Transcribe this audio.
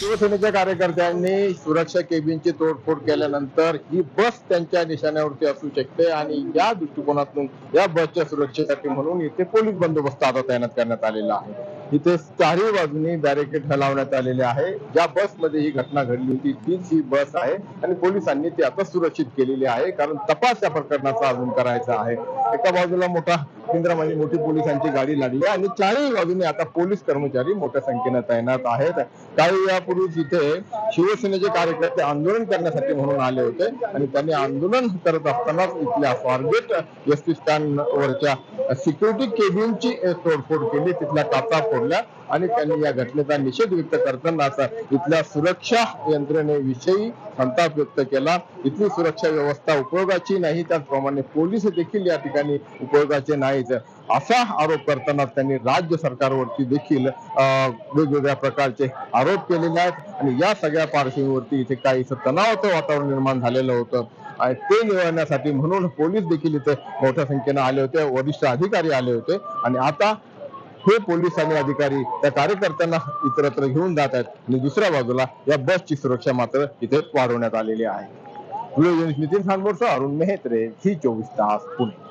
शिवसेनेच्या कार्यकर्त्यांनी सुरक्षा केबिनची तोडफोड केल्यानंतर ही बस त्यांच्या निशाण्यावरती असू शकते आणि या दृष्टिकोनातून या बसच्या सुरक्षेसाठी म्हणून इथे पोलीस बंदोबस्त आता तैनात करण्यात आलेला आहे. इथे चारही बाजूनी बॅरिकेड लावण्यात आलेले आहे. ज्या बसमध्ये ही घटना घडली होती तीच ही बस आहे आणि पोलिसांनी ती आता सुरक्षित केलेली आहे. कारण तपास या प्रकरणाचा अजून करायचा आहे. एका बाजूला मोठा केंद्र मोठी पोलिसांची गाडी लागली आहे आणि चारही बाजूने आता पोलीस कर्मचारी मोठ्या संख्येने तैनात आहेत. काही यापूर्वीच इथे शिवसेनेचे कार्यकर्ते आंदोलन करण्यासाठी म्हणून आले होते आणि त्यांनी आंदोलन करत असतानाच इथल्या स्वारगेट एस टी स्टँड वरच्या सिक्युरिटी केबिनची तोडफोड केली तिथल्या काचा फोडल्या आणि त्यांनी या घटनेचा निषेध व्यक्त करतानाच इथल्या सुरक्षा यंत्रणेविषयी संताप व्यक्त केला. इथली सुरक्षा व्यवस्था उपयोगाची नाही त्याचप्रमाणे पोलीस देखील या ठिकाणी उपयोगाचे नाहीत. असा आरोप करताना त्यांनी राज्य सरकारवरती देखील वेगवेगळ्या प्रकारचे आरोप केलेले आहेत. आणि या सगळ्या पार्श्वभूमीवरती इथे काहीसं तणावाचं वातावरण निर्माण झालेलं होतं. आणि ते निवडण्यासाठी म्हणून पोलीस देखील इथे मोठ्या संख्येनं आले होते. वरिष्ठ अधिकारी आले होते. आणि आता हे पोलीस आणि अधिकारी त्या कार्यकर्त्यांना इतरत्र घेऊन जात आहेत. आणि दुसऱ्या बाजूला या बसची सुरक्षा मात्र इथे वाढवण्यात आलेली आहे. नितीन खानबोरसह अरुण मेहत्रे झी चोवीस तास पुणे.